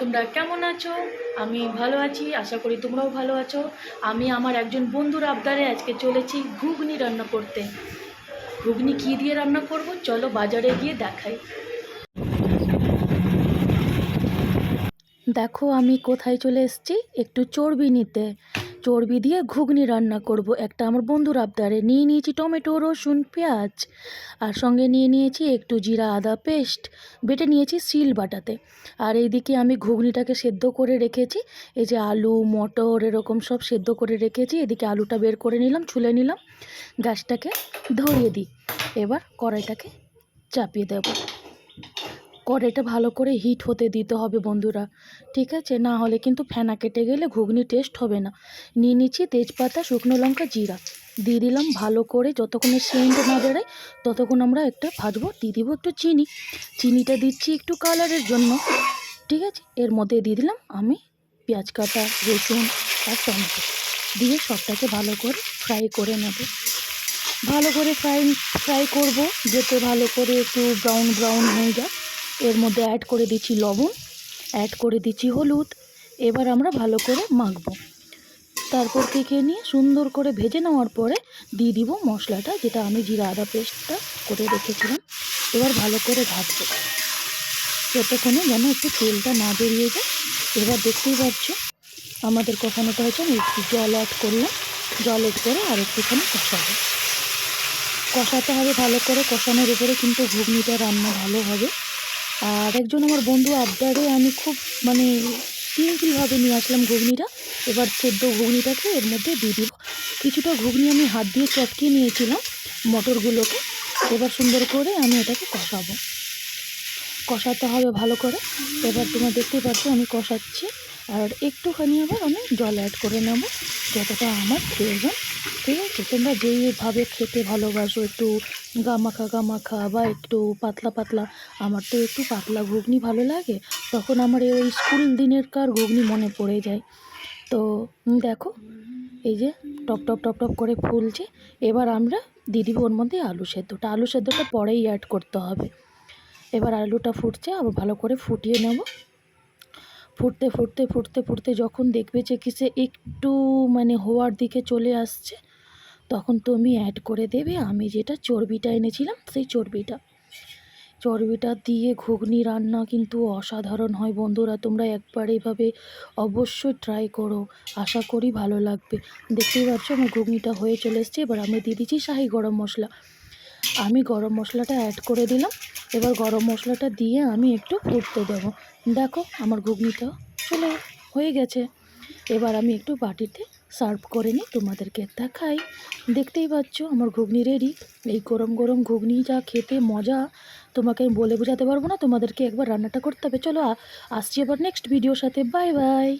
তোমরা কেমন আছো? আমি ভালো আছি, আশা করি তোমরাও ভালো আছো। আমি আমার একজন বন্ধুর আবদারে আজকে চলেছি ঘুগনি রান্না করতে। ঘুগনি কী দিয়ে রান্না করব? চলো বাজারে গিয়ে দেখাই। দেখো আমি কোথায় চলে এসেছি, একটু চর্বি নিতে। চর্বি দিয়ে ঘুগনি রান্না করব। একটা আমার বন্ধুর আবদারে। নিয়ে নিয়েছি টমেটো, রসুন, পেঁয়াজ। আর সঙ্গে নিয়ে নিয়েছি একটু জিরা, আদা পেস্ট। বেটে নিয়েছি সিল বাটাতে। আর এইদিকে আমি ঘুগনিটাকে সেদ্ধ করে রেখেছি। এই যে আলু, মটর এরকম সব সেদ্ধ করে রেখেছি। এদিকে আলুটা বের করে নিলাম, ছুলে নিলাম। গ্যাসটাকে ধরিয়ে দিই। এবার কড়াইটাকে চাপিয়ে দেবো। কড়াইটা ভালো করে হিট হতে দিতে হবে বন্ধুরা, ঠিক আছে? না হলে কিন্তু ফেনা কেটে গেলে ঘুগনি টেস্ট হবে না। নিয়ে নিচ্ছি তেজপাতা, শুকনো লঙ্কা, জিরা। দিয়ে দিলাম ভালো করে যতক্ষণে সেন্ট না বেরোয়, ততক্ষণ আমরা একটা ভাজবো, দিয়ে দিব একটু চিনি। চিনিটা দিচ্ছি একটু কালারের জন্য, ঠিক আছে? এর মধ্যে দিয়ে দিলাম আমি পেঁয়াজ কাটা, রসুন আর টমেটো। দিয়ে সবটাকে ভালো করে ফ্রাই করে নেব। ভালো করে ফ্রাই ফ্রাই করব, যেতে ভালো করে একটু ব্রাউন ব্রাউন হয়ে যায়। এর মধ্যে অ্যাড করে দিচ্ছি লবণ অ্যাড করে দিচ্ছি হলুদ, এবার আমরা ভালো করে মাখবো। তারপর থেকে নিয়ে সুন্দর করে ভেজে নেওয়ার পরে দিয়ে দিব মশলাটা, যেটা আমি জিরা আদা পেস্টটা করে রেখেছিলাম। এবার ভালো করে ভাজবো। যতক্ষণে যেন একটু তেলটা না বেরিয়ে যায়। এবার দেখতেই পাচ্ছ, আমাদের কষানোটা হয়েছে আমি একটু জল অ্যাড করলাম জল অ্যাড করে আর একটুখানি কষাবো। কষাতে হবে ভালো করে, কষানোর উপরে কিন্তু ঘুগনিটা রান্না ভালো হবে। আর একজন আমার বন্ধু আবদারে আমি খুব মানে সিম্পলভাবে নিয়ে আসলাম ঘুগনিটা। এবার সেদ্ধ ঘুগনিটাকে এর মধ্যে দিয়ে দিব। কিছুটা ঘুগনি আমি হাত দিয়ে চটকিয়ে নিয়েছিলাম মটরগুলোকে। এবার সুন্দর করে আমি এটাকে কষাবো। কষাতে হবে ভালো করে। এবার তোমরা দেখতে পাচ্ছ আমি কষাচ্ছি। আর একটুখানি আবার আমি জল অ্যাড করে নেব। যতটা আমার প্রয়োজন। ঠিক আছে? তোমরা যেইভাবে খেতে ভালোবাসো, একটু গামাখা গামাখা বা একটু পাতলা পাতলা, আমার তো একটু পাতলা ঘুগনি ভালো লাগে। তখন আমার এই স্কুল দিনের কার ঘুগনি মনে পড়ে যায়। তো দেখো, এই যে টপ টপ টপ টপ করে ফুলছে। এবার আমরা দিদি ওর মধ্যে আলু সেদ্ধটা আলু সেদ্ধটা পরেই অ্যাড করতে হবে। এবার আলুটা ফুটছে, আবার ভালো করে ফুটিয়ে নেব। ফুটতে ফুটতে ফুটতে ফুটতে যখন দেখবে যে কিসে একটু মানে হওয়ার দিকে চলে আসছে, তখন তুমি অ্যাড করে দেবে। আমি যেটা চর্বিটা এনেছিলাম সেই চর্বিটা। চর্বিটা দিয়ে ঘুগনি রান্না কিন্তু অসাধারণ হয় বন্ধুরা। তোমরা একবার এইভাবে অবশ্যই ট্রাই করো। আশা করি ভালো লাগবে। দেখতেই পাচ্ছ আমার ঘুগনিটা হয়ে চলে এসছে। এবার আমি দিয়ে দিচ্ছি শাহি গরম মশলা। আমি গরম মশলাটা অ্যাড করে দিলাম। এবার গরম মশলাটা দিয়ে আমি একটু ফুটতে দেবো। দেখো, আমার ঘুগনিটা চলে হয়ে গেছে। এবার আমি একটু বাটিতে সার্ভ করে নিই, তোমাদেরকে দেখাই। দেখতেই পাচ্ছ, আমার ঘুগনি রেডি এই গরম গরম ঘুগনি যা খেতে মজা, তোমাকে আমি বলে বোঝাতে পারব না, তোমাদেরকে একবার রান্নাটা করতে হবে। চলো আসছি আবার নেক্সট ভিডিওর সাথে। Bye bye